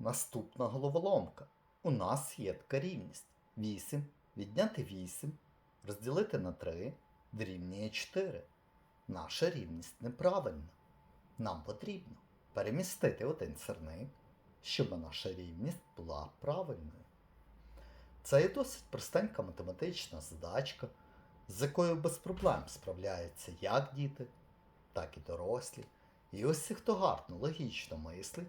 Наступна головоломка. У нас є така рівність. 8 відняти 8 розділити на 3 дорівнює 4. Наша рівність неправильна. Нам потрібно перемістити один сирник, щоб наша рівність була правильною. Це є досить простенька математична задачка, з якою без проблем справляються як діти, так і дорослі. І ось хто гарно логічно мислить,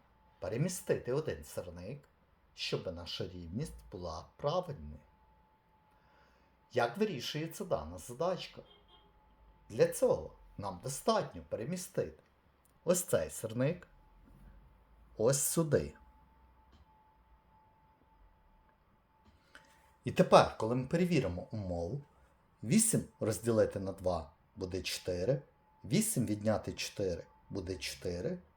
перемістити один сирник, щоб наша рівність була правильною. Як вирішується дана задачка? Для цього нам достатньо перемістити ось цей сирник ось сюди. І тепер, коли ми перевіримо умову, 8 розділити на 2 буде 4, 8 відняти 4 буде 4,